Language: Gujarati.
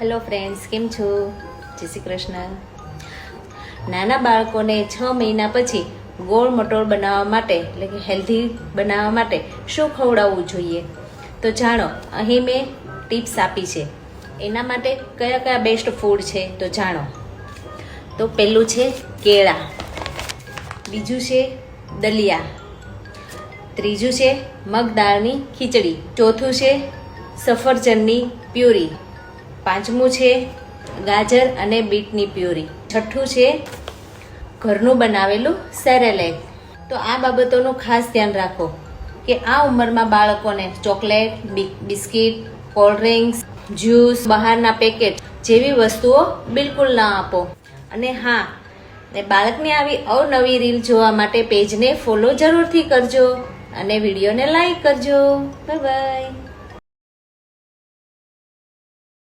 હેલો ફ્રેન્ડ્સ કેમ છો? જય શ્રી કૃષ્ણ. નાના બાળકોને છ મહિના પછી ગોળ મટોળ બનાવવા માટે, એટલે કે હેલ્ધી બનાવવા માટે શું ખવડાવવું જોઈએ? તો જાણો, અહીં મેં ટિપ્સ આપી છે. એના માટે કયા કયા બેસ્ટ ફૂડ છે તો જાણો. તો પહેલું છે કેળા. બીજું છે દલિયા. ત્રીજું છે મગ દાળની ખીચડી. ચોથું છે સફરજનની પ્યુરી. પાંચમું છે ગાજર અને બીટની પ્યુરી. છઠ્ઠું છે ઘરનું બનાવેલું સેરેલેક. તો આ બાબતોનું ખાસ ધ્યાન રાખો કે આ ઉંમરમાં બાળકોને chocolate biscuit, cold drinks, juice, બહારના પેકેટ જેવી વસ્તુઓ બિલકુલ ના આપો. અને હા, ને બાળકને આવી અવનવી રીલ જોવા માટે પેજને ફોલો જરૂરથી કરજો અને વિડીયોને લાઈક કરજો. Bye bye.